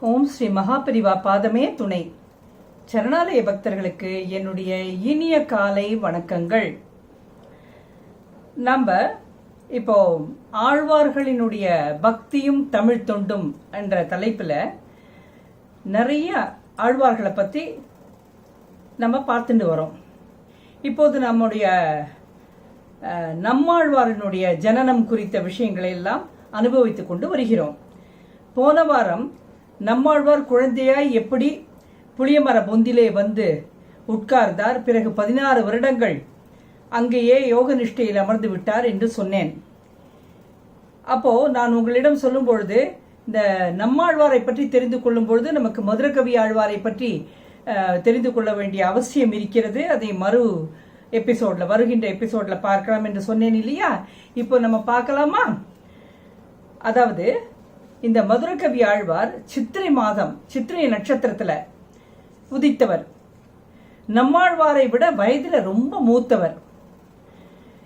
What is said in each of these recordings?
ஓம் ஸ்ரீ மகாபரிவா பாதமே துணை. சரணாலய பக்தர்களுக்கு என்னுடைய இனிய காலை வணக்கங்கள். நம்ம இப்போ ஆழ்வார்களினுடைய பக்தியும் தமிழ் தொண்டும் என்ற தலைப்புல நிறைய ஆழ்வார்களை பத்தி நம்ம பார்த்துட்டு வரோம். இப்போது நம்முடைய நம்மாழ்வாரனுடைய நம்மாழ்வாரினுடைய ஜனனம் குறித்த விஷயங்களை எல்லாம் அனுபவித்துக் கொண்டு வருகிறோம். போன வாரம் நம்மாழ்வார் குழந்தையாய் எப்படி புளியமர பொந்திலே வந்து உட்கார்ந்தார் பிறகு பதினாறு வருடங்கள் அங்கேயே யோக நிஷ்டையில் அமர்ந்து விட்டார் என்று சொன்னேன். அப்போ நான் உங்களிடம் சொல்லும் பொழுது இந்த நம்மாழ்வாரை பற்றி தெரிந்து கொள்ளும் பொழுது நமக்கு மதுரகவி ஆழ்வாரை பற்றி தெரிந்து கொள்ள வேண்டிய அவசியம் இருக்கிறது. அதை மறு எபிசோட்ல வருகின்ற எபிசோட்ல பார்க்கலாம் என்று சொன்னேன் இல்லையா? இப்போ நம்ம பார்க்கலாமா? அதாவது இந்த மதுரகவி ஆழ்வார் சித்திரை மாதம் சித்திரை நட்சத்திரத்துல உதித்தவர். நம்மாழ்வாரை விட வயதுல ரொம்ப மூத்தவர்.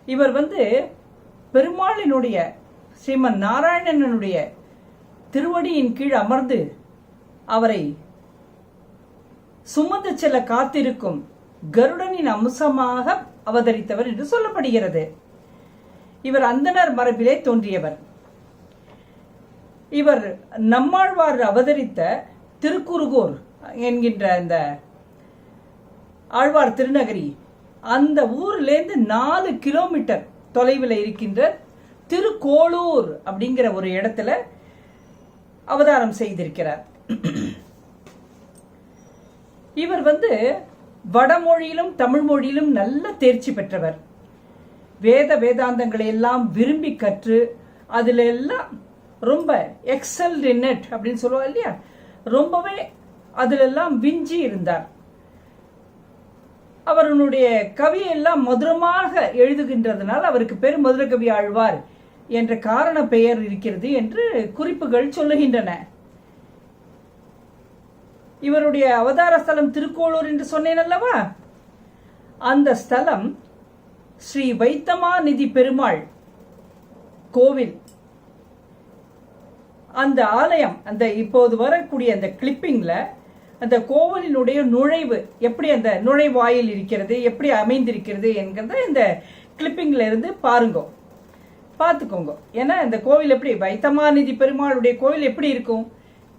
இவர் வந்து பெருமாளினுடைய ஸ்ரீமன் நாராயணனுடைய திருவடியின் கீழ் அமர்ந்து அவரை சுமந்து செல்ல காத்திருக்கும் கருடனின் அம்சமாக அவதரித்தவர் என்று சொல்லப்படுகிறது. இவர் அந்தணர் மரபிலே தோன்றியவர். இவர் நம்மாழ்வார் அவதரித்த திருக்குறுகூர் என்கின்ற இந்த ஆழ்வார் திருநகரி அந்த ஊர்லேருந்து நாலு கிலோமீட்டர் தொலைவில் இருக்கின்ற திருக்கோளூர் அப்படிங்கிற ஒரு இடத்துல அவதாரம் செய்திருக்கிறார். இவர் வந்து வடமொழியிலும் தமிழ் மொழியிலும் நல்ல தேர்ச்சி பெற்றவர். வேத வேதாந்தங்களை எல்லாம் விரும்பி கற்று அதுல எல்லாம் ரொம்ப எக்ஸல் இன் அப்படின்னு சொல்லுவா இல்லையா? ரொம்பவே அதிலெல்லாம் விஞ்சி இருந்தார். அவருடைய கவியெல்லாம் மதுரமாக எழுதுகின்றதுனால் அவருக்கு பேர் மதுரகவி ஆழ்வார் என்ற காரண பெயர் இருக்கிறது என்று குறிப்புகள் சொல்லுகின்றன. இவருடைய அவதார ஸ்தலம் திருக்கோளூர் என்று சொன்னேன் அல்லவா? அந்த ஸ்தலம் ஸ்ரீ வைத்தமாநிதி பெருமாள் கோவில் அந்த ஆலயம் அந்த இப்போது வரக்கூடிய அந்த கிளிப்பிங்கில் அந்த கோவிலினுடைய நுழைவு எப்படி அந்த நுழைவாயில் இருக்கிறது எப்படி அமைந்திருக்கிறது என்கிறத இந்த கிளிப்பிங்கில் இருந்து பாருங்க. பார்த்துக்கோங்க. ஏன்னா இந்த கோவில் எப்படி வைத்தமாநிதி பெருமாளுடைய கோவில் எப்படி இருக்கும்?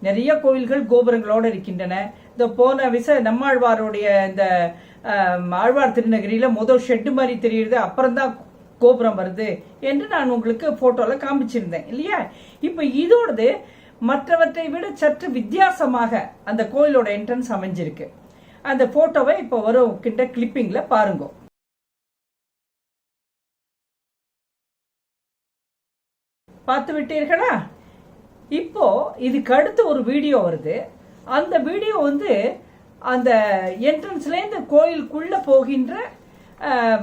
நிறைய கோவில்கள் கோபுரங்களோடு இருக்கின்றன. இந்த போன விச நம்மாழ்வாருடைய இந்த ஆழ்வார் திருநகரியில் முதல் ஷெட்டு மாதிரி தெரியுது அப்புறம்தான் கோபுரம் வருது என்று நான் உங்களுக்கு ஃபோட்டோவில் காமிச்சிருந்தேன் இல்லையா? இப்போ இதோடது மற்றவற்றை விட சற்று வித்தியாசமாக அந்த கோயிலோட என்ட்ரன்ஸ் அமைஞ்சிருக்கு. அந்த போட்டோவை இப்போ வரும் கிட்ட கிளிப்பிங்கில் பாருங்க. பார்த்து விட்டீர்களா? இப்போ இதுக்கு அடுத்து ஒரு வீடியோ வருது. அந்த வீடியோ வந்து அந்த என்ட்ரன்ஸ்லேருந்து கோயிலுக்குள்ள போகின்ற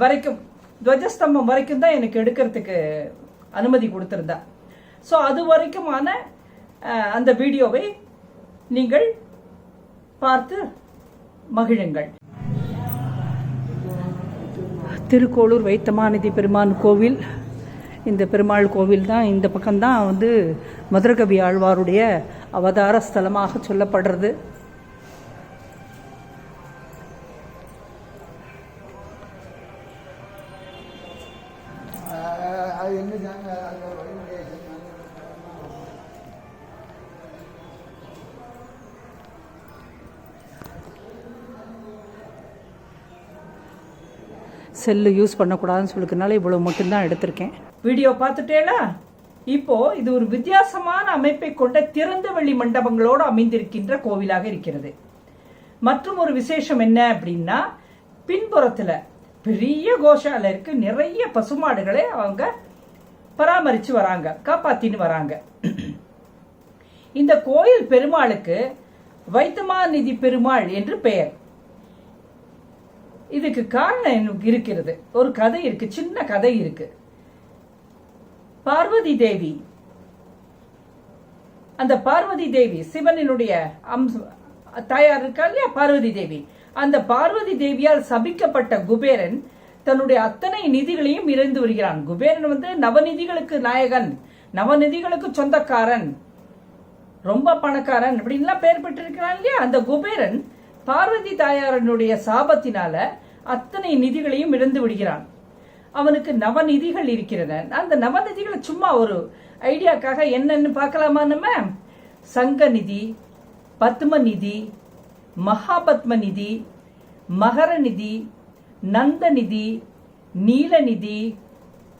வரைக்கும் துவஜஸ்தம்பம் வரைக்கும் தான் எனக்கு எடுக்கிறதுக்கு அனுமதி கொடுத்துருந்தா. ஸோ அது வரைக்குமான அந்த வீடியோவை நீங்கள் பார்த்து மகிழுங்கள். திருக்கோளூர் வைத்தமாநிதி பெருமான் கோவில் இந்த பெருமாள் கோவில் தான் இந்த பக்கம்தான் வந்து மதுரகவி ஆழ்வாருடைய அவதார ஸ்தலமாக சொல்லப்படுறது. செல்லு யூஸ் பண்ணக்கூடாதுன்னு சொல்லிக்கிறனால இவ்வளோ மட்டும்தான் எடுத்திருக்கேன். வீடியோ பார்த்துட்டேலா? இப்போ இது ஒரு வித்தியாசமான அமைப்பை கொண்ட திறந்த வெளி மண்டபங்களோடு அமைந்திருக்கின்ற கோவிலாக இருக்கிறது. மற்றும் ஒரு விசேஷம் என்ன அப்படின்னா பின்புறத்தில் பெரிய கோஷால இருக்கு நிறைய பசுமாடுகளை அவங்க பராமரித்து வராங்க காப்பாத்தின்னு வராங்க. இந்த கோயில் பெருமாளுக்கு வைத்தமாநிதி பெருமாள் என்று பெயர். இதுக்கு காரணம் எனக்கு இருக்கிறது. ஒரு கதை இருக்கு சின்ன கதை இருக்கு. பார்வதி தேவி. அந்த பார்வதி தேவி சிவனினுடைய அம்சம் தாயார் இருக்கா இல்லையா? பார்வதி தேவி. அந்த பார்வதி தேவியால் சபிக்கப்பட்ட குபேரன் தன்னுடைய அத்தனை நிதிகளையும் இறந்து வருகிறான். குபேரன் வந்து நவநிதிகளுக்கு நாயகன் நவநிதிகளுக்கு சொந்தக்காரன் ரொம்ப பணக்காரன் அப்படின்லாம் பெயர் பெற்றிருக்கிறான் இல்லையா? அந்த குபேரன் பார்வதி தாயாரனுடைய சாபத்தினால அத்தனை நிதிகளையும் இழந்து விடுகிறான். அவனுக்கு நவநிதிகள் இருக்கிறன அந்த நவநிதிகளை சும்மா ஒரு ஐடியாக்காக என்னன்னு பார்க்கலாமா நம்ம? சங்க நிதி பத்ம நிதி மகாபத்ம நிதி மகர நிதி நந்த நிதி நீலநிதி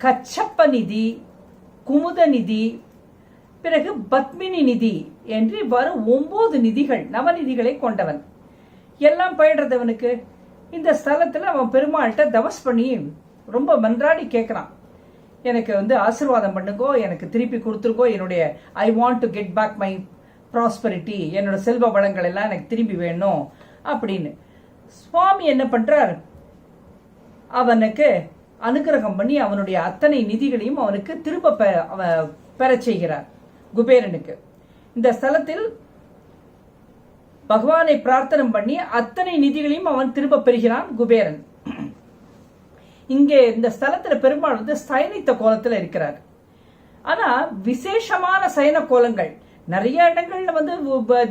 கச்சப்ப நிதி குமுத நிதி பிறகு பத்மினி நிதி என்று இவ்வாறு ஒன்பது நிதிகள் நவநிதிகளை கொண்டவன். எல்லாம் பயிடுறதவனுக்கு. இந்த ஸ்தலத்தில் அவன் பெருமாள்கிட்ட தவஸ் பண்ணி ரொம்ப மன்றாடி கேட்குறான் எனக்கு வந்து ஆசீர்வாதம் பண்ணுங்கோ எனக்கு திருப்பி கொடுத்துருக்கோ என்னுடைய I want to get back my prosperity என்னோட செல்வ வளங்கள் எல்லாம் எனக்கு திரும்பி வேணும் அப்படின்னு. சுவாமி என்ன பண்ணுறார் அவனுக்கு அனுகிரகம் பண்ணி அவனுடைய அத்தனை நிதிகளையும் அவனுக்கு திரும்ப பெ- அவ- பெறச் செய்கிறார் குபேரனுக்கு. இந்த ஸ்தலத்தில் பகவானை பிரார்த்தனை பண்ணி அத்தனை நிதிகளையும் அவன் திரும்ப பெறுகிறான் குபேரன். இங்கே இந்த ஸ்தலத்துல பெருமாள் வந்து சயனித்த கோலத்துல இருக்கிறார். ஆனா விசேஷமான சயன கோலங்கள் நிறைய இடங்கள்ல வந்து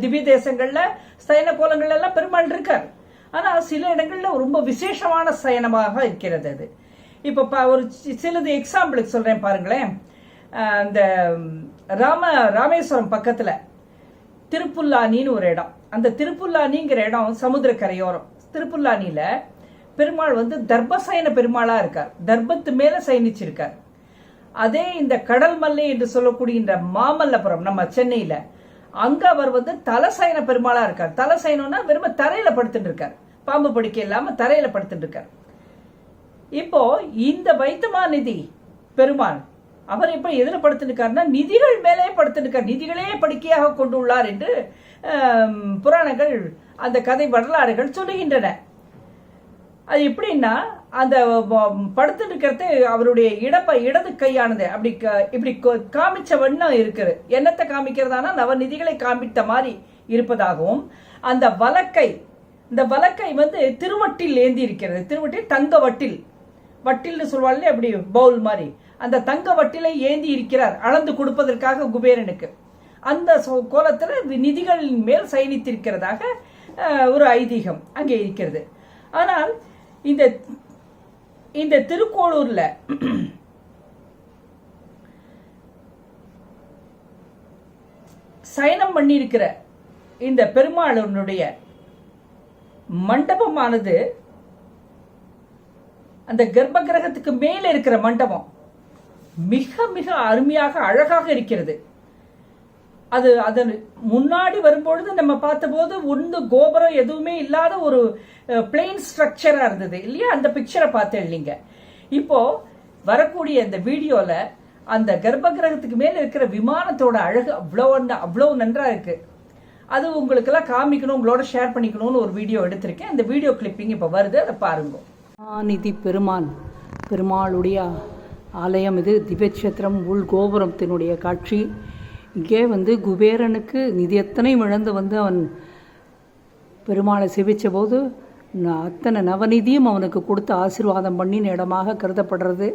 திவ்ய தேசங்கள்ல சயன கோலங்கள் எல்லாம் பெருமாள் இருக்கார். ஆனா சில இடங்கள்ல ரொம்ப விசேஷமான சயனமாக இருக்கிறது அது. இப்ப ப- ஒரு சி- சிலது எக்ஸாம்பிளுக்கு சொல்றேன் பாருங்களேன். இந்த ராம ராமேஸ்வரம் பக்கத்துல திருப்புல்லானின்னு ஒரு இடம். அந்த திருப்புல்லானிங்கிற இடம் சமுத்திர கரையோரம் பெருமாள் வந்து தர்பசயன பெருமாளா இருக்கார். தர்பத்து மேல சயனிச்சிருக்கார். அதே இந்த கடல் மல்லை என்று சொல்லக்கூடிய இந்த மாமல்லபுரம் நம்ம சென்னையில அங்க அவர் வந்து தலசயன பெருமாளா இருக்கார். தலசயனம்னா வெறும் தரையில படுத்துட்டு இருக்கார். பாம்பு படிக்க இல்லாம தரையில படுத்துட்டு இருக்கார். இப்போ இந்த வைத்தமாநிதி பெருமாள் அவர் இப்போ எதில் படுத்திருக்காருன்னா நிதிகள் மேலே படுத்திருக்கார் நிதிகளே படுக்கையாக கொண்டுள்ளார் என்று புராணங்கள் அந்த கதை வரலாறுகள் சொல்லுகின்றன. அது எப்படின்னா அந்த படுத்துருக்கிறது இருக்கிறது அவருடைய இடப்ப இடது கையானது. அப்படி க- இப்படி கொ- காமிச்ச வண்ணம் இருக்குது. என்னத்தை காமிக்கிறதானா? நவநிதிகளை காமித்த மாதிரி இருப்பதாகவும் அந்த வலக்கை இந்த வலக்கை வந்து திருவட்டில் ஏந்தி இருக்கிறது திருவட்டில் தங்க வட்டில். வட்டில்னு சொல்வாள்ல அப்படி பவுல் மாதிரி. அந்த தங்க வட்டிலை ஏந்தி இருக்கிறார் அளந்து கொடுப்பதற்காக குபேரனுக்கு. அந்த சோ- நிதிகளின் மேல் சயனித்திருக்கிறதாக ஒரு ஐதீகம் அங்கே இருக்கிறது. ஆனால் இந்த இந்த திருக்கோளூர்ல சயனம் பண்ணியிருக்கிற இந்த பெருமாளனுடைய மண்டபமானது அந்த கர்ப்ப கிரகத்துக்கு மேலே இருக்கிற மண்டபம். மிக மிக அருமையாக அழகாக இருக்கிறது. அது அதன் முன்னாடி வரும்பொழுது நம்ம பார்த்தபோது ஒன்று கோபுரம் எதுவுமே இல்லாத ஒரு பிளெயின் ஸ்ட்ரக்சராக இருந்தது. இல்லையா? அந்த பிக்சரை பார்த்தேன் இல்லைங்க. இப்போ வரக்கூடிய இந்த வீடியோல அந்த கர்ப்ப கிரகத்துக்கு மேல இருக்கிற விமானத்தோட அழகு அவ்வளோ அவ்வளோ நன்றா இருக்கு. அது உங்களுக்கெல்லாம் காமிக்கணும் உங்களோட ஷேர் பண்ணிக்கணும்னு ஒரு வீடியோ எடுத்திருக்கேன். அந்த வீடியோ கிளிப்பிங் இப்போ வருது. அதை பாருங்க. நிதி பெருமான் பெருமாளுடைய ஆலயம் இது திவ்யக்ஷேத்திரம் உள் கோபுரத்தினுடைய காட்சி. இங்கே வந்து குபேரனுக்கு நிதி எத்தனை இழந்து வந்து அவன் பெருமாளை சேவிச்ச போது அத்தனை நவநிதியும் அவனுக்கு கொடுத்து ஆசீர்வாதம் பண்ணின இடமாக கருதப்படுறது.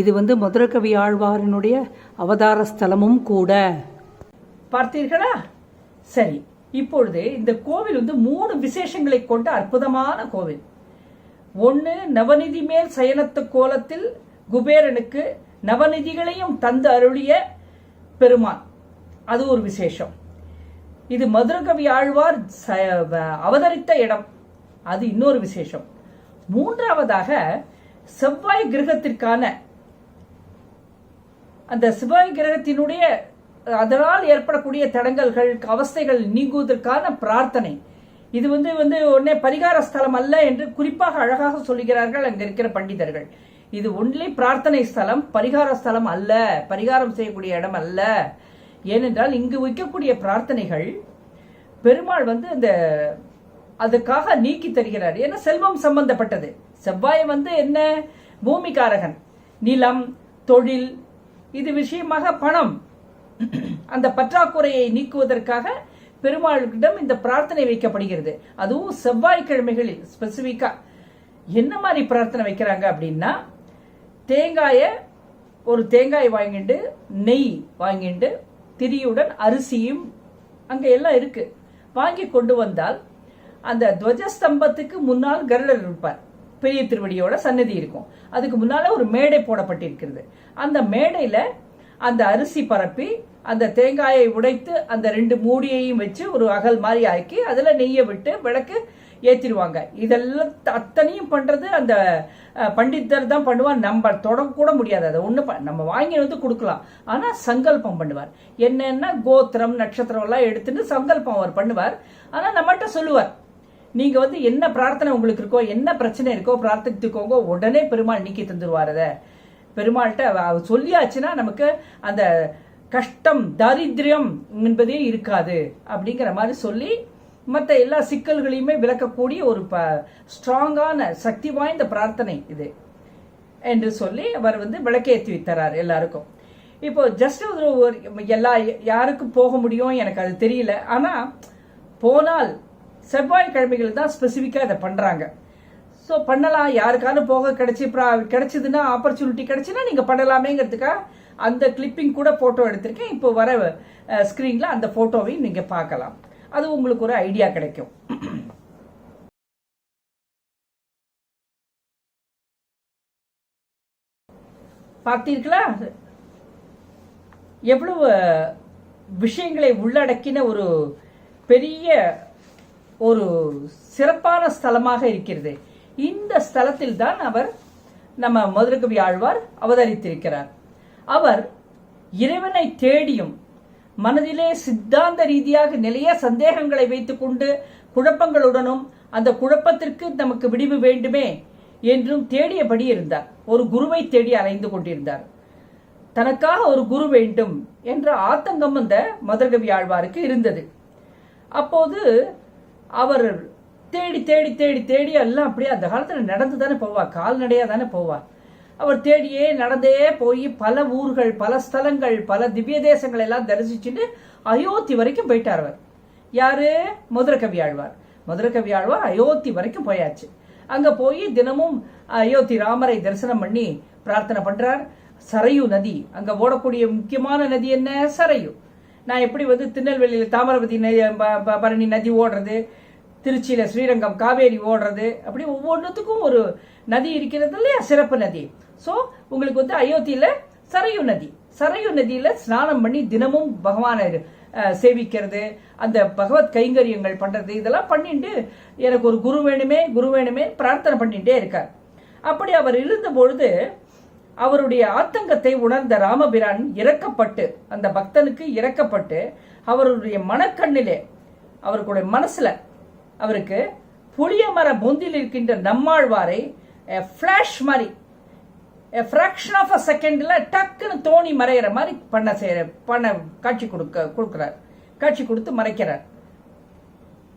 இது வந்து மதுரகவி ஆழ்வாரினுடைய அவதார ஸ்தலமும் கூட. பார்த்தீர்களா? சரி இப்பொழுது இந்த கோவில் வந்து மூணு விசேஷங்களை கொண்ட அற்புதமான கோவில். ஒன்று நவநிதி மேல் சயனத்து கோலத்தில் குபேரனுக்கு நவநிதிகளையும் தந்து அருளிய பெருமான். அது ஒரு விசேஷம். இது மதுரகவி ஆழ்வார் அவதரித்த இடம். அது இன்னொரு விசேஷம். மூன்றாவதாக செவ்வாய் கிரகத்திற்கான அந்த செவ்வாய் கிரகத்தினுடைய அதனால் ஏற்படக்கூடிய தடங்கல்கள் அவஸ்தைகள் நீங்குவதற்கான பிரார்த்தனை. இது வந்து வந்து உடனே பரிகார ஸ்தலம் அல்ல என்று குறிப்பாக அழகாக சொல்லுகிறார்கள் அங்க இருக்கிற பண்டிதர்கள். இது ஒன்லி பிரார்த்தனை ஸ்தலம் பரிகார ஸ்தலம் அல்ல பரிகாரம் செய்யக்கூடிய இடம் அல்ல. ஏனென்றால் இங்கு வைக்கக்கூடிய பிரார்த்தனைகள் பெருமாள் வந்து அந்த அதுக்காக நீக்கி தருகிறார். ஏன்னா செல்வம் சம்பந்தப்பட்டது. செவ்வாய் வந்து என்ன? பூமிகாரகன் நிலம் தொழில் இது விஷயமாக பணம். அந்த பற்றாக்குறையை நீக்குவதற்காக பெருமாளிடம் இந்த பிரார்த்தனை வைக்கப்படுகிறது. அதுவும் செவ்வாய்க்கிழமைகளில் ஸ்பெசிபிக்கா என்ன மாதிரி பிரார்த்தனை வைக்கிறாங்க அப்படின்னா தேங்காயை ஒரு தேங்காய் வாங்கிட்டு நெய் வாங்கிட்டு திரியுடன் அரிசியும் அங்கே எல்லாம் இருக்கு. வாங்கி கொண்டு வந்தால் அந்த துவஜஸ்தம்பத்துக்கு முன்னால் கருடர் இருப்பார். பெரிய திருவடியோட சன்னதி இருக்கும். அதுக்கு முன்னால ஒரு மேடை போடப்பட்டிருக்கிறது. அந்த மேடையில அந்த அரிசி பரப்பி அந்த தேங்காயை உடைத்து அந்த ரெண்டு மூடியையும் வச்சு ஒரு அகல் மாதிரி ஆக்கி அதில் நெய்யை விட்டு விளக்கு ஏற்றிடுவாங்க இதெல்லாம் த- அத்தனையும் பண்ணுறது அந்த பண்டித்தர் பண்டிதர் தான் பண்ணுவார். நம்ம தொடக்கூட முடியாது. அதை ஒன்று ப- நம்ம வாங்கி வந்து கொடுக்கலாம். ஆனால் சங்கல்பம் பண்ணுவார். என்னென்னா கோத்திரம் நட்சத்திரம் எல்லாம் எடுத்துட்டு சங்கல்பம் அவர் பண்ணுவார். ஆனால் நம்மகிட்ட சொல்லுவார். நீங்கள் வந்து என்ன பிரார்த்தனை உங்களுக்கு இருக்கோ என்ன பிரச்சனை இருக்கோ பிரார்த்தித்துக்கோங்க உடனே பெருமாள் நீக்கி தந்துடுவார் அதை. பெருமாள்கிட்ட அவர் சொல்லியாச்சுன்னா நமக்கு அந்த கஷ்டம் தாரித்யம் என்பதே இருக்காது. அப்படிங்கிற மாதிரி சொல்லி மற்ற எல்லா சிக்கல்களையுமே விளக்கக்கூடிய ஒரு ப ஸ்ட்ராங்கான சக்தி வாய்ந்த பிரார்த்தனை இது. என்று சொல்லி அவர் வந்து விளக்கேற்றி வைத்தரார் எல்லாருக்கும். இப்போ ஜஸ்ட் ஒரு எல்லா யாருக்கும் போக முடியும் எனக்கு அது தெரியல. ஆனால் போனால் செவ்வாய்க்கிழமைகள் தான் ஸ்பெசிஃபிக்காக இதை பண்ணுறாங்க ஸோ பண்ணலாம். யாருக்காவது போக கிடைச்சி ப்ரா- கிடைச்சதுன்னா ஆப்பர்ச்சுனிட்டி கிடைச்சுன்னா நீங்கள் பண்ணலாமேங்கிறதுக்காக அந்த கிளிப்பிங் கூட ஃபோட்டோ எடுத்திருக்கேன். இப்போ வர ஸ்க்ரீனில் அந்த ஃபோட்டோவையும் நீங்கள் பார்க்கலாம். அது உங்களுக்கு ஒரு ஐடியா கிடைக்கும். பார்த்தீர்களா எவ்வளவு விஷயங்களை உள்ளடக்கின ஒரு பெரிய ஒரு சிறப்பான ஸ்தலமாக இருக்கிறது. இந்த ஸ்தலத்தில் தான் அவர் நம்ம மதுரகவி ஆழ்வார் அவதரித்திருக்கிறார். அவர் இறைவனை தேடியும் மனதிலே சித்தாந்த ரீதியாக நிறைய சந்தேகங்களை வைத்துக்கொண்டு குழப்பங்களுடனும் அந்த குழப்பத்திற்கு நமக்கு விடிவு வேண்டுமே என்றும் தேடியபடி இருந்தார். ஒரு குருவை தேடி அலைந்து கொண்டிருந்தார். தனக்காக ஒரு குரு வேண்டும் என்ற ஆத்தங்கம் அந்த மதுரகவி ஆழ்வாருக்கு இருந்தது. அப்போது அவர் தேடி தேடி தேடி தேடி எல்லாம் அப்படியே அந்த காலத்தில் நடந்து தானே போவா கால்நடையா தானே போவா? அவர் தேடியே நடந்தே போய் பல ஊர்கள் பல ஸ்தலங்கள் பல திவ்ய தேசங்கள் எல்லாம் தரிசிச்சுட்டு அயோத்தி வரைக்கும் போயிட்டார் அவர். யாரு? மதுரகவி ஆழ்வார். மதுரகவி ஆழ்வார் அயோத்தி வரைக்கும் போயாச்சு. அங்க போய் தினமும் அயோத்தி ராமரை தரிசனம் பண்ணி பிரார்த்தனை பண்றார். சரையு நதி. அங்க ஓடக்கூடிய முக்கியமான நதி என்ன? சரையு. நான் எப்படி வந்து திருநெல்வேலியில தாமிரபதி நதி ப- ப- பரணி நதி ஓடுறது திருச்சியில ஸ்ரீரங்கம் காவேரி ஓடுறது அப்படி ஒவ்வொன்றுத்துக்கும் ஒரு நதி இருக்கிறது இல்லையா? சிறப்பு நதி. ஸோ உங்களுக்கு வந்து அயோத்தியில சரையு நதி சரையு நதியில ஸ்நானம் பண்ணி தினமும் பகவானை சேவிக்கிறது அந்த பகவத் கைங்கரியங்கள் பண்றது இதெல்லாம் பண்ணிட்டு எனக்கு ஒரு குரு வேணுமே குரு வேணுமே பிரார்த்தனை பண்ணிட்டே இருக்கார். அப்படி அவர் இருந்த பொழுது அவருடைய ஆத்தங்கத்தை உணர்ந்த ராமபிரான் இறக்கப்பட்டு அந்த பக்தனுக்கு இறக்கப்பட்டு அவருடைய மனக்கண்ணிலே அவருடைய மனசுல அவருக்கு புளிய மர பொந்தில் இருக்கின்ற நம்மாழ்வாரை ஃப்ளாஷ் மாதிரி ஃப்ராக்ஷன் ஆஃப் அ செகண்டில் டக்குன்னு தோணி மறையிற மாதிரி பண்ண செய்கிற பண்ண காட்சி கொடுக்க கொடுக்குறார். காட்சி கொடுத்து மறைக்கிறார்.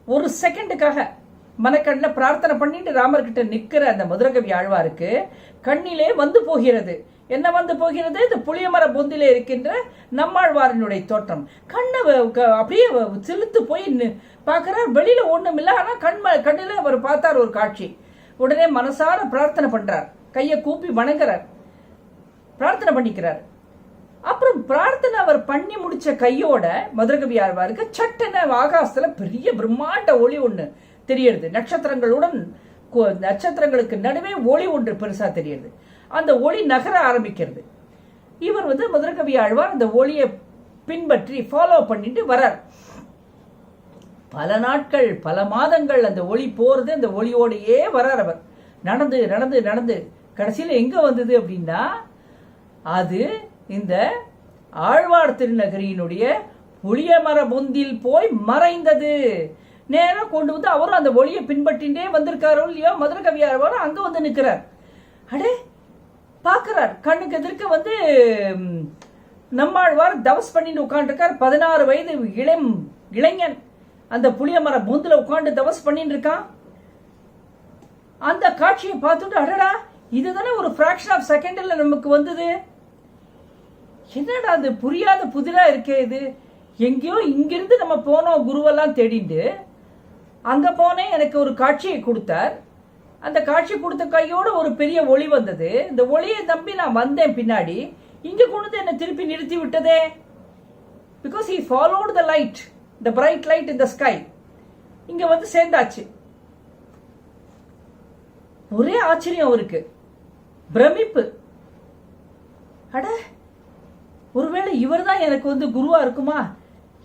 ஒரு செகண்டுக்காக மனக்கண்ணில் பிரார்த்தனை பண்ணிட்டு ராமர்கிட்ட நிற்கிற அந்த மதுரகவி ஆழ்வாருக்கு கண்ணிலே வந்து போகிறது. என்ன வந்து போகிறது? இந்த புளியமர பொந்திலே இருக்கின்ற நம்மாழ்வாரினுடைய தோற்றம். கண்ணை க- அப்படியே செலுத்து சிலுத்து போய் பார்க்குறார். வெளியில் ஒன்றும் இல்லை ஆனால் கண் கண்ணில் அவர் பார்த்தார் ஒரு காட்சி. உடனே மனசார பிரார்த்தனை பண்ணுறார் கையை கூப்பி வணங்குறார். பிரார்த்தனை பண்ணிக்கிறார். அப்புறம் பிரார்த்தனை அவர் பண்ணி முடிச்ச கையோட மதுரகவி ஆழ்வாருக்கு சட்டன ஆகாசத்துல பெரிய பிரம்மாண்ட ஒளி ஒண்ணு தெரியறது. நட்சத்திரங்களுடன் நட்சத்திரங்களுக்கு நடுவே ஒளி ஒன்று பெருசா தெரியுது அந்த ஒளி நகர ஆரம்பிக்கிறது. இவர் வந்து மதுரகவி ஆழ்வார் அந்த ஒளியை பின்பற்றி ஃபாலோ பண்ணிட்டு வரார். பல நாட்கள் பல மாதங்கள் அந்த ஒளி போறது அந்த ஒளியோடையே வரார் அவர். நடந்து நடந்து நடந்து. கடைசியில் எங்க வந்தது அப்படின்னா அது இந்த ஆழ்வார் திருநகரியினுடைய புளியமர பொந்தில் போய் மறைந்தது. நேராக கொண்டு வந்து அவரும் அந்த ஒளியை பின்பற்றிண்டே வந்திருக்காரோ இல்லையோ? மதுரை கவி அங்க வந்து நிக்கிறார் அடே பார்க்கறார். கண்ணுக்கு எதிர்க்க வந்து நம்மாழ்வார் தவஸ் பண்ணிட்டு உட்காந்துருக்கார் பதினாறு வயது இளம் இளைஞன். அந்த புளியமர பொந்தில் உட்காந்து தவஸ் பண்ணிட்டு இருக்கான் அந்த காட்சியை பார்த்துட்டு அடடா இதுதானே ஒரு ஃபிராக்ஷன் ஆஃப் செகண்ட்ல நமக்கு வந்தது? என்னடா அது? புரியாத புதிரா இருக்கே இது. எங்கேயோ இங்கிருந்து நம்ம போனோம் குருவெல்லாம் தேடிண்டு அங்க போனேன் எனக்கு ஒரு காட்சியை கொடுத்தார். அந்த காட்சி கொடுத்த கையோட ஒரு பெரிய ஒளி வந்தது. இந்த ஒளியை நம்பி நான் வந்தேன் பின்னாடி. இங்க கொண்டு என்னை திருப்பி நிறுத்தி விட்டதே. Because he followed the light the bright light in the sky இங்க வந்து சேர்ந்தாச்சு. ஒரே ஆச்சரியம் அவருக்கு. பிரமிப்பு. அட ஒருவேளை இவர்தான் எனக்கு வந்து குருவா இருக்குமா?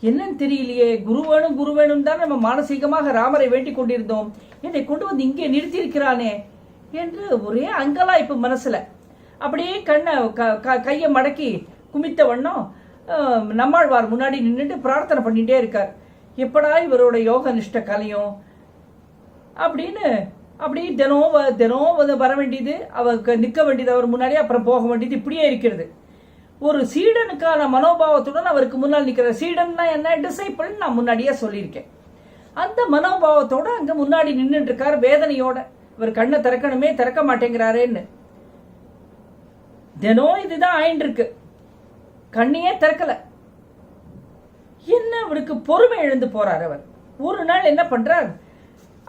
என்னன்னு தெரியலையே. குரு வேணும் குரு வேணும் தான் நம்ம மானசீகமாக ராமரை வேண்டிக் கொண்டிருந்தோம். என்னை கொண்டு வந்து இங்கே நிறுத்தியிருக்கிறானே என்று ஒரே அங்கலாய்ப்பு மனசுல அப்படியே கண்ணை க- க- கையை மடக்கி குமித்த வண்ணம் நம்மாழ்வார் முன்னாடி நின்றுட்டு பிரார்த்தனை பண்ணிட்டே இருக்கார். எப்படா இவரோட யோக நிஷ்ட கலையும்? அப்படின்னு அப்படியே தினம் வ- தினம் வந்து வர வேண்டியது அவருக்கு நிற்க வேண்டியது அவர் முன்னாடி அப்புறம் போக வேண்டியது இப்படியே இருக்கிறது. ஒரு சீடனுக்கான மனோபாவத்துடன் அவருக்கு முன்னால் நிற்கிற சீடன்னா என்ன? டிசைபிள் நான் முன்னாடியே சொல்லியிருக்கேன். அந்த மனோபாவத்தோட அங்கே முன்னாடி நின்றுட்டு இருக்கார் வேதனையோட. இவர் கண்ணை திறக்கணுமே திறக்க மாட்டேங்கிறாரேன்னு. தினம் இதுதான் ஆயின்னு இருக்கு கண்ணையே திறக்கல. என்ன அவருக்கு பொறுமை எழுந்து போறார் அவர்? ஒரு நாள் என்ன பண்றார்?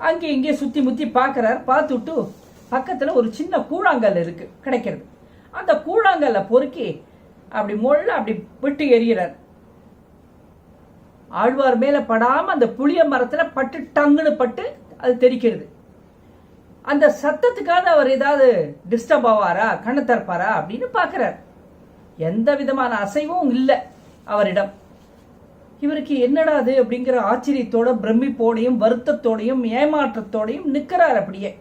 அங்கே இங்கே சுத்தி முத்தி பார்க்கிறார். பார்த்துட்டு பக்கத்துல ஒரு சின்ன கூழாங்கல் இருக்கு கிடைக்கிறது. அந்த கூழாங்கல்ல பொறுக்கி அப்படி முள்ள அப்படி விட்டு எறிகிறார். ஆழ்வார் மேல படாம அந்த புளிய மரத்துல பட்டு டங்குன்னு பட்டு அது தெரிக்கிறது. அந்த சத்தத்துக்காக அவர் ஏதாவது டிஸ்டர்ப் ஆவாரா? கண்ணு திறப்பாரா? அப்படின்னு பார்க்கறார். எந்த விதமான அசைவும் இல்லை அவரிடம். இவருக்கு என்னடா அது அப்படிங்கிற ஆச்சரியத்தோட பிரமிப்போடையும் வருத்தத்தோடையும் ஏமாற்றத்தோடையும் நிக்கிறார் அப்படியே.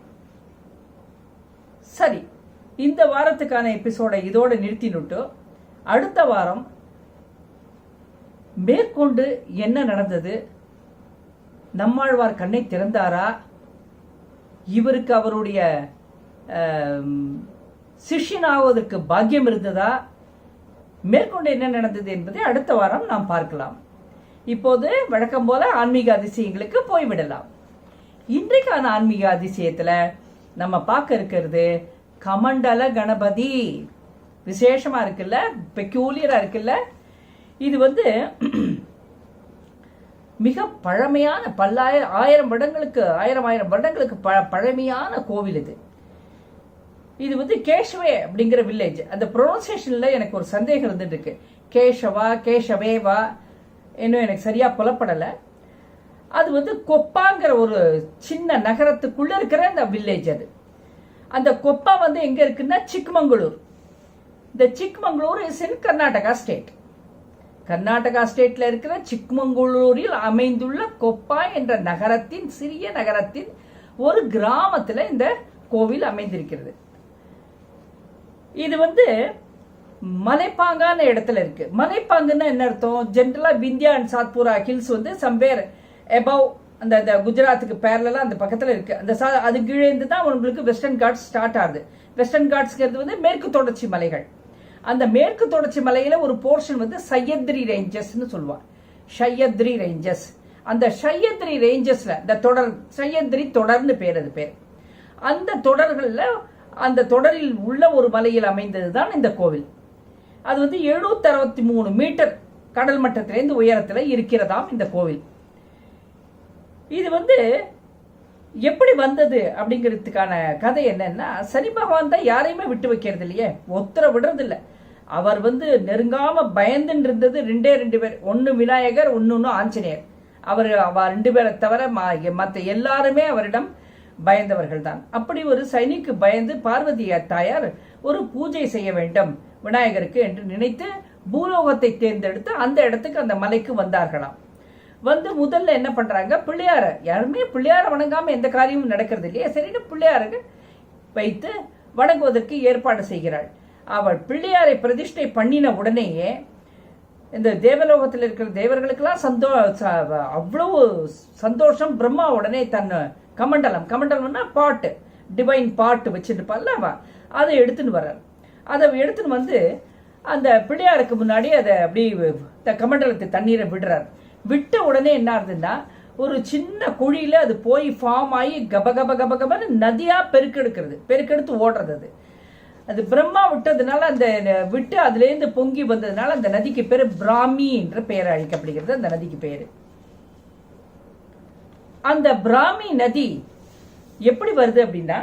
சரி இந்த வாரத்துக்கான எபிசோடை இதோட நிறுத்தினுட்டு அடுத்த வாரம் மேற்கொண்டு என்ன நடந்தது? நம்மாழ்வார் கண்ணை திறந்தாரா? இவருக்கு அவருடைய ஆம், சிஷ்யனாவதற்கு பாக்கியம் இருந்ததா? மேற்கொண்டு என்ன நடந்தது என்பதை அடுத்த வாரம் நாம் பார்க்கலாம். இப்போது வழக்கம் போல ஆன்மீக அதிசயங்களுக்கு போய்விடலாம். இன்றைக்கான ஆன்மீக அதிசயத்துல நம்ம பார்க்க இருக்கிறது கமண்டல கணபதி. விசேஷமாக இருக்குல்ல பெக்யூலியராக இருக்குல்ல இது வந்து மிக பழமையான பல்லாயிரம் ஆயிரம் வருடங்களுக்கு ஆயிரம் ஆயிரம் வருடங்களுக்கு ப பழமையான கோவில் இது. இது வந்து கேஷவே அப்படிங்கிற வில்லேஜ் அந்த ப்ரொனன்சியேஷனில் எனக்கு ஒரு சந்தேகம் இருந்துட்டு இருக்கு கேஷவா கேஷவேவா? இன்னும் எனக்கு சரியா புலப்படலை. அது வந்து கொப்பாங்கிற ஒரு சின்ன நகரத்துக்குள்ள இருக்கிற அந்த வில்லேஜ் அது. அந்த கொப்பா வந்து எங்க இருக்குன்னா சிக்மங்களூர். இந்த Chikmagalur is in Karnataka state Karnataka ஸ்டேட்ல இருக்கிற சிக்மங்களூரில் அமைந்துள்ள கொப்பா என்ற நகரத்தின் சிறிய நகரத்தின் ஒரு கிராமத்துல இந்த கோவில் அமைந்திருக்கிறது. இது வந்து மலைப்பாங்கான இடத்துல இருக்கு. மலைப்பாங்குன்னா என்ன அர்த்தம்? ஜென்ரலா விந்தியா அண்ட் சாத்பூரா ஹில்ஸ் வந்து சம்பேர் எபவ் அந்த அந்த குஜராத்துக்கு பேரலாம் அந்த பக்கத்துல இருக்கு. அந்த சா அது கீழே இருந்து தான் உங்களுக்கு வெஸ்டர்ன் காட்ஸ் ஸ்டார்ட் ஆகுது வெஸ்டர்ன் காட்ஸ்ங்கிறது வந்து மேற்கு தொடர்ச்சி மலைகள். அந்த மேற்கு தொடர்ச்சி மலையில ஒரு போர்ஷன் வந்து சையத்ரி ரேஞ்சஸ்னு சொல்லுவார் ஷையத்ரி ரேஞ்சஸ் அந்த ஷையத்ரி ரேஞ்சஸ்ல இந்த தொடர் சையத்ரி தொடர்னு பேர் அது பேர். அந்த தொடர்கள்ல அந்த தொடரில் உள்ள ஒரு மலையில் அமைந்தது தான் இந்த கோவில். அது வந்து எழுநூத்தி அறுபத்தி மூணு மீட்டர் கடல் மட்டத்திலேருந்து உயரத்தில் இருக்கிறதாம் இந்த கோவில். இது வந்து எப்படி வந்தது அப்படிங்கிறதுக்கான கதை என்னன்னா சனி பகவான் தான் யாரையுமே விட்டு வைக்கிறது இல்லையே? ஒத்தரை விடுறதில்ல. அவர் வந்து நெருங்காம பயந்துன்னு இருந்தது ரெண்டே ரெண்டு பேர். ஒன்னு விநாயகர் ஒன்று ஆஞ்சநேயர். அவர் அவர் ரெண்டு பேரை தவிர ம- எல்லாருமே அவரிடம் பயந்தவர்கள் தான். அப்படி ஒரு சைனிக்கு பயந்து பார்வதி தாயார் ஒரு பூஜை செய்ய வேண்டும் விநாயகருக்கு என்று நினைத்து பூலோகத்தை தேர்ந்தெடுத்து அந்த இடத்துக்கு அந்த மலைக்கு வந்தார்களாம். வந்து முதல்ல என்ன பண்றாங்க பிள்ளையார யாருமே பிள்ளையார வணங்காம எந்த காரியமும் நடக்கிறது இல்லையா. சரின்னு பிள்ளையாருக்கு வைத்து வணங்குவதற்கு ஏற்பாடு செய்கிறாள். அவள் பிள்ளையாரை பிரதிஷ்டை பண்ணின உடனேயே இந்த தேவலோகத்தில் இருக்கிற தேவர்களுக்கெல்லாம் சந்தோ ச- அவ்வளவு சந்தோஷம் பிரம்மா உடனே தன் கமண்டலம் கமண்டலம்னா பாட்டு டிவைன் பாட்டு வச்சிருப்பாள்ல அவ. அதை எடுத்துன்னு வர்றார். அதை எடுத்துன்னு வந்து அந்த பிள்ளையாருக்கு முன்னாடி அதை அப்படி த- தண்ணீரை விடுறார். விட்ட உடனே என்ன ஆகுதுன்னா ஒரு சின்ன குழியில அது போய் ஃபார்ம் ஆகி கப கப கப கபன்னு நதியாக பெருக்கெடுக்கிறது. பெருக்கெடுத்து ஓடுறது அது. அது பிரம்மா விட்டதுனால அந்த விட்டு அதுலேருந்து பொங்கி வந்ததுனால அந்த நதிக்கு பேர் பிராமி என்ற பெயர் அழைக்கப்படுகிறது. அந்த நதிக்கு பேர். அந்த பிராமி நதி எப்படி வருது அப்படின்னா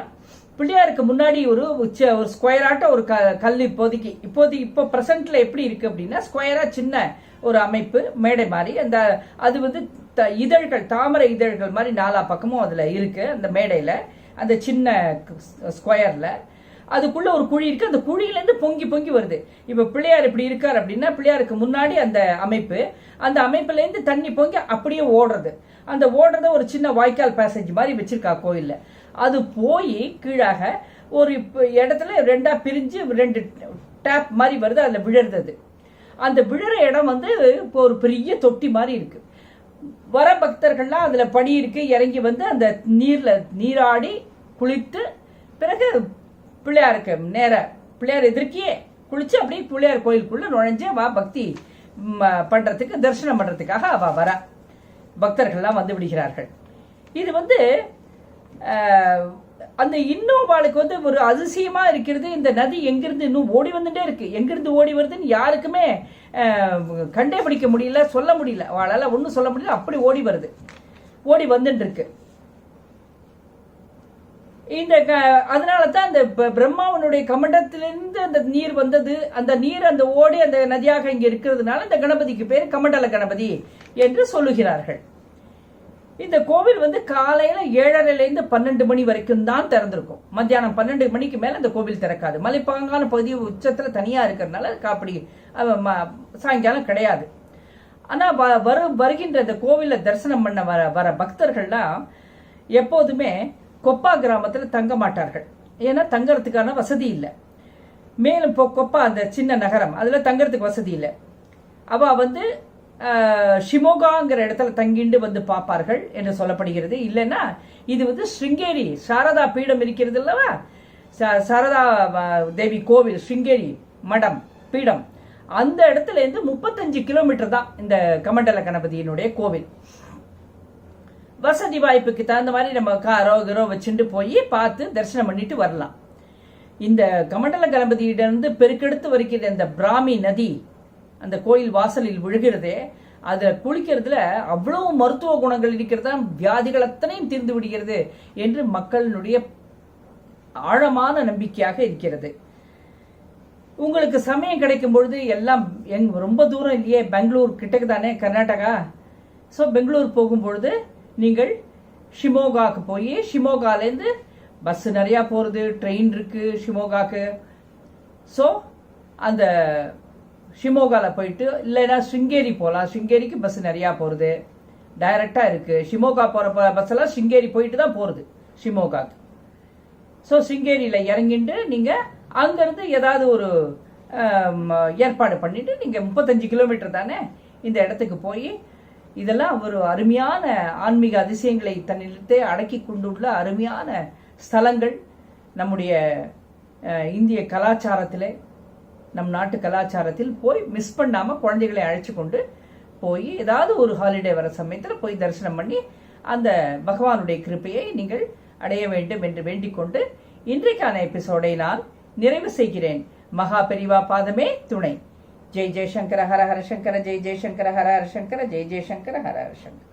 பிள்ளையாருக்கு முன்னாடி ஒரு உச்ச- ஒரு ஸ்கொயராட்ட ஒரு க கல் இப்போதைக்கு. இப்போதைக்கு இப்போ ப்ரெசண்ட்டில் எப்படி இருக்குது அப்படின்னா ஸ்கொயராக சின்ன ஒரு அமைப்பு மேடை மாதிரி. அந்த அது வந்து த- இதழ்கள் தாமரை இதழ்கள் மாதிரி நாலா பக்கமும் அதில் இருக்கு அந்த மேடையில். அந்த சின்ன ஸ்கொயரில். அதுக்குள்ள ஒரு குழி இருக்கு. அந்த குழியிலேருந்து பொங்கி பொங்கி வருது. இப்போ பிள்ளையார் இப்படி இருக்கார் அப்படின்னா பிள்ளையாருக்கு முன்னாடி அந்த அமைப்பு. அந்த அமைப்புலேருந்து தண்ணி பொங்கி அப்படியே ஓடுறது. அந்த ஓடுறத ஒரு சின்ன வாய்க்கால் பேசேஜ் மாதிரி வச்சிருக்கா கோயிலில். அது போய் கீழாக ஒரு இடத்துல ரெண்டாக பிரிஞ்சு ரெண்டு டேப் மாதிரி வருது அதில் விழுறது அது. அந்த விழுற இடம் வந்து இப்போ ஒரு பெரிய தொட்டி மாதிரி இருக்கு. வர பக்தர்கள்லாம் அதில் படி இருக்கு. இறங்கி வந்து அந்த நீரில் நீராடி குளித்து பிறகு பிள்ளையாருக்கு நேர பிள்ளையார் எதிர்க்கியே குளிச்சு அப்படியே பிள்ளையார் கோயிலுக்குள்ளே நுழைஞ்சு வா பக்தி பண்ணுறதுக்கு தரிசனம் பண்ணுறதுக்காக அவள் வரா. பக்தர்கள்லாம் வந்து விடுகிறார்கள். இது வந்து அந்த இன்னும் அவளுக்கு வந்து ஒரு அதிசயமா இருக்கிறது இந்த நதி எங்கிருந்து இன்னும் ஓடி வந்துட்டே இருக்கு. எங்கிருந்து ஓடி வருதுன்னு யாருக்குமே கண்டே பிடிக்க முடியல சொல்ல முடியல. அவளால ஒன்றும் சொல்ல முடியல அப்படி ஓடி வருது. ஓடி வந்துட்டு இருக்கு. இந்த க- அதனால தான் அந்த ப- பிரம்மாவனுடைய கமண்டத்திலிருந்து அந்த நீர் வந்தது. அந்த நீர் அந்த ஓடி அந்த நதியாக இங்கே இருக்கிறதுனால இந்த கணபதிக்கு பேர் கமண்டல கணபதி என்று சொல்லுகிறார்கள். இந்த கோவில் வந்து காலையில ஏழரைலேருந்து பன்னெண்டு மணி வரைக்கும் தான் திறந்திருக்கும். மத்தியானம் பன்னெண்டு மணிக்கு மேல இந்த கோவில் திறக்காது. மலைப்பாங்கான பகுதி உச்சத்துல தனியா இருக்கிறதுனால அதுக்கு அப்படி ம- சாயங்காலம் கிடையாது. ஆனா வ- வரு வருகின்ற இந்த கோவிலில் தரிசனம் பண்ண வர வர பக்தர்கள்லாம் எப்போதுமே கொப்பா கிராமத்துல தங்க மாட்டார்கள். ஏன்னா தங்கறதுக்கான வசதி இல்லை. மேலும் இப்போ கொப்பா அந்த சின்ன நகரம் அதுல தங்கறதுக்கு வசதி இல்லை. அவ வந்து ஷிமோகாங்கிற இடத்துல தங்கிண்டு வந்து பார்ப்பார்கள் என்று சொல்லப்படுகிறது. இல்லைன்னா இது வந்து ஸ்ருங்கேரி சாரதா பீடம் இருக்கிறது இல்லவா சாரதா தேவி கோவில் ஸ்ருங்கேரி மடம் பீடம். அந்த இடத்துல இருந்து முப்பத்தஞ்சு கிலோமீட்டர் தான் இந்த கமண்டல கணபதியினுடைய கோவில். வசதி வாய்ப்புக்கு தகுந்த மாதிரி நம்ம காரோ கிரோ வச்சுட்டு போய் பார்த்து தரிசனம் பண்ணிட்டு வரலாம். இந்த கமண்டல கணபதியிடமிருந்து பெருக்கெடுத்து வருகிற இந்த பிராமி நதி அந்த கோயில் வாசலில் விழுகிறதே அதுல குளிக்கிறதுல அவ்வளவு மருத்துவ குணங்கள் இருக்கிறதா வியாதிகள் அத்தனையும் தீர்ந்து விடுகிறது என்று மக்களினுடைய ஆழமான நம்பிக்கையாக இருக்கிறது. உங்களுக்கு சமயம் கிடைக்கும் பொழுது எல்லாம் எங் ரொம்ப தூரம் இல்லையே பெங்களூர் கிட்டக்கு தானே கர்நாடகா? ஸோ பெங்களூர் போகும்பொழுது நீங்கள் ஷிமோகாக்கு போய் ஷிமோகாலேருந்து பஸ் நிறையா போகிறது ட்ரெயின் இருக்கு ஷிமோகாக்கு. ஸோ அந்த ஷிமோகாவில் போயிட்டு இல்லைன்னா ஸ்ருங்கேரி போகலாம் ஸ்ருங்கேரிக்கு பஸ் நிறையா போகிறது டைரக்டாக இருக்கு. ஷிமோகா போகிற பஸ்ஸெல்லாம் ஸ்ருங்கேரி போயிட்டு தான் போகிறது ஷிமோகாக்கு. ஸோ சிங்கேரியில் இறங்கிட்டு நீங்கள் அங்கேருந்து ஏதாவது ஒரு ஏற்பாடு பண்ணிட்டு நீங்கள் முப்பத்தஞ்சு கிலோமீட்டர் தானே இந்த இடத்துக்கு போய் இதெல்லாம் ஒரு அருமையான ஆன்மீக அதிசயங்களை தன்னிடத்தே அடக்கி கொண்டுள்ள அருமையான ஸ்தலங்கள் நம்முடைய இந்திய கலாச்சாரத்திலே. நம் நாட்டு கலாச்சாரத்தில் போய் மிஸ் பண்ணாம குழந்தைகளை அழைச்சி கொண்டு போய் ஏதாவது ஒரு ஹாலிடே வர சமயத்தில் போய் தரிசனம் பண்ணி அந்த பகவானுடைய கிருப்பையை நீங்கள் அடைய வேண்டும் என்று வேண்டிக் கொண்டு இன்றைக்கான எபிசோடை நான் நிறைவு செய்கிறேன். மகா பெரிவா பாதமே துணை. ஜெய் ஜெய்சங்கர ஹர ஹர சங்கர ஜெய் ஜெய்சங்கர ஹர ஹர சங்கர ஜெய் ஜெய்சங்கர ஹர ஹர சங்கர.